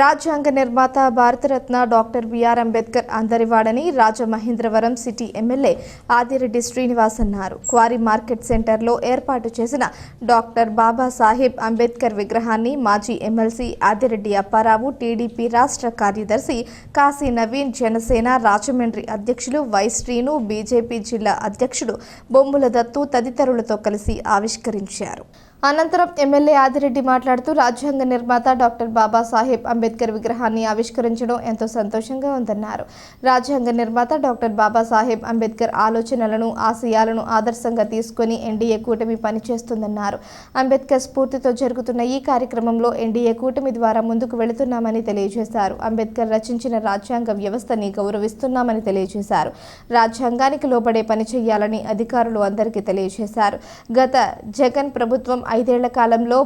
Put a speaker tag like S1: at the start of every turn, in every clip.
S1: రాజ్యాంగ నిర్మాత Bharat Ratna doctor BR Ambedkar అందరివాడని రాజమహేంద్రవరం సిటీ ఎమ్మెల్యే ఆదిరెడ్డి శ్రీనివాస్ అన్నారు. క్వారీ మార్కెట్ సెంటర్లో ఏర్పాటు చేసిన డాక్టర్ బాబాసాహెబ్ అంబేద్కర్ విగ్రహాన్ని మాజీ ఎమ్మెల్సీ ఆదిరెడ్డి అప్పారావు టీడీపీ రాష్ట్ర కార్యదర్శి కాశీ నవీన్ జనసేన రాజమండ్రి అధ్యక్షులు వై శ్రీను బీజేపీ జిల్లా అధ్యక్షుడు బొమ్ముల దత్తు తదితరులతో కలిసి ఆవిష్కరించారు. అనంతరం ఎమ్మెల్యే ఆదిరెడ్డి మాట్లాడుతూ రాజ్యాంగ నిర్మాత డాక్టర్ బాబాసాహెబ్ అంబేద్కర్ విగ్రహాన్ని ఆవిష్కరించడం ఎంతో సంతోషంగా ఉందన్నారు. రాజ్యాంగ నిర్మాత డాక్టర్ బాబాసాహెబ్ అంబేద్కర్ ఆలోచనలను ఆశయాలను ఆదర్శంగా తీసుకొని ఎన్డీఏ కూటమి పనిచేస్తుందన్నారు. అంబేద్కర్ స్ఫూర్తితో జరుగుతున్న ఈ కార్యక్రమంలో ఎన్డీఏ కూటమి ద్వారా ముందుకు వెళుతున్నామని తెలియజేశారు. అంబేద్కర్ రచించిన రాజ్యాంగ వ్యవస్థని గౌరవిస్తున్నామని తెలియజేశారు. రాజ్యాంగానికి లోబడే పని చేయాలని అధికారులు అందరికీ తెలియజేశారు. గత జగన్ ప్రభుత్వం ఐదేళ్ళ కాలంలో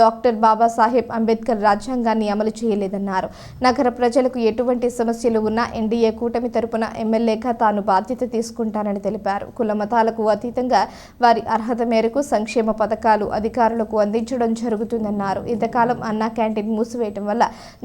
S1: డాక్టర్ బాబాసాహెబ్ అంబేద్కర్ రాజ్యాంగాన్ని అమలు చేయలేదన్నారు. నగర ప్రజలకు ఎటువంటి సమస్యలు ఉన్నా ఎన్డీఏ కూటమి తరపున ఎమ్మెల్యేగా తాను బాధ్యత తీసుకుంటానని తెలిపారు. కుల మతాలకు అతీతంగా వారి అర్హత మేరకు సంక్షేమ పథకాలు అధికారులకు అందించడం జరుగుతుందన్నారు. ఇంతకాలం అన్నా క్యాంటీన్ మూసివేయటం వల్ల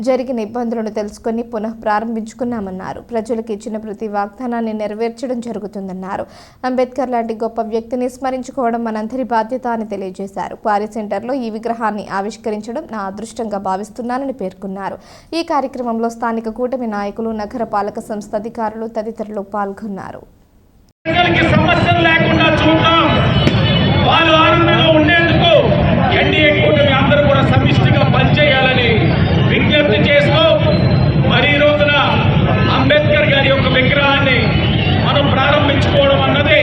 S1: జరిగిన ఇబ్బందులను తెలుసుకొని పునః ప్రారంభించుకున్నామన్నారు. ప్రజలకు ఇచ్చిన ప్రతి వాగ్దానాన్ని నెరవేర్చడం జరుగుతుందన్నారు. అంబేద్కర్ లాంటి గొప్ప వ్యక్తిని స్మరించుకోవడం మనందరి బాధ్యత అని తెలియజేశారు. క్వారీ సెంటర్లో ఈ విగ్రహం విగ్రహాన్ని ఆవిష్కరించడం నా అదృష్టంగా భావిస్తున్నానని పేర్కొన్నారు. ఈ కార్యక్రమంలో స్థానిక కూటమి నాయకులు నగర పాలక సంస్థ అధికారులు తదితరులు పాల్గొన్నారు.
S2: విజ్ఞప్తి చేస్తూ మరి రోజున అంబేద్కర్ గారి యొక్క విగ్రహాన్ని మనం ప్రారంభించుకోవడం అన్నది